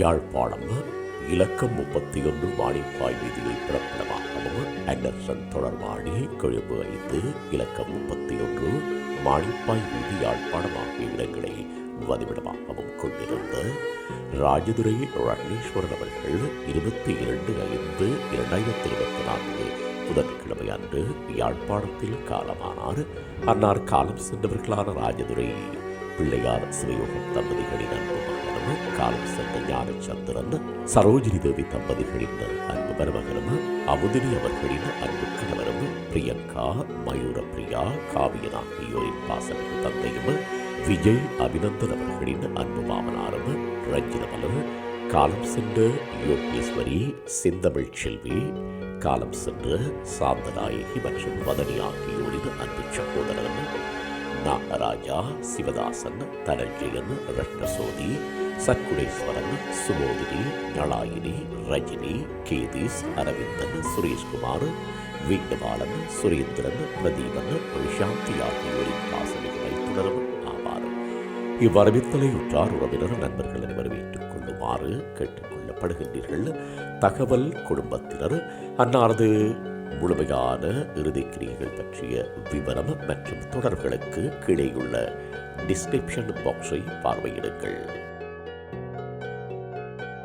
யாழ்ப்பாணம் இலக்கம் முப்பத்தி ஒன்று வாணிப்பாய் வீதியை பிறப்பிடமாகவும் ஆண்டர்சன் தொடர்பாணி கொழும்பு ஐந்து இலக்கம் முப்பத்தி ஒன்று மாணிப்பாய் வீதி யாழ்ப்பாணம் ஆகிய இடங்களை வதிவிடமாகவும் கொண்டிருந்த ராஜதுரை ரட்னேஸ்வரன் அவர்கள் இருபத்தி இரண்டு ஐந்து இரண்டாயிரத்தி இருபத்தி நான்கு புதன்கிழமை அன்று யாழ்ப்பாணத்தில் காலமானார். அன்னார் காலம் சென்றவர்களான ராஜதுரை பிள்ளையார் சிவயோகம் தம்பதிகளின் அன்பு மகனும் காலம் ஞானச்சந்திரன் சரோஜினி தேவி தம்பதிகளின் அன்பு மருமகனும் அமுதினி அவர்களின் அன்பு கணவரும் பிரியங்கா மயூர பிரியா காவியன் ஆகியோரின் பாசமிகு தந்தையும் விஜய் அபிநந்தன் அவர்களின் அன்பு மாமனாரும் ரஞ்சிதமலர் காலம் சென்ற யோகேஸ்வரி செந்தமிழ் செல்வி காலம் சென்ற சாந்தநாயகி மற்றும் மதனி ஆகியோரின் அன்பு சகோதரன் நாகராஜா சிவதாசன் தனஞ்சயன் ரத்னசோதி சக்குடேஸ்வரன் சுமோதினி நளாயினி ரஜினி கேதீஸ் அரவிந்தன் சுரேஷ்குமார் வீட்டுபாலன் சுரேந்திரன் பிரதீபன் பிரசாந்தி ஆகியோரின் பாசமிகு மைத்துணரும் ஆவார். இவ்வரவித்தலை உற்றார் உறவினர் நண்பர்கள் அனைவரும் ஏற்றுக் கொள்ளுமாறு கேட்டுக்கொள்ளப்படுகின்றீர்கள் தகவல் குடும்பத்தினர் அன்னாரது முழுமையான இறுதிக்கிரியைகள் பற்றிய விவரம் மற்றும் தொடர்களுக்கு கீழேயுள்ள டிஸ்கிரிப்ஷன் பாக்ஸை பார்வையிடுங்கள்.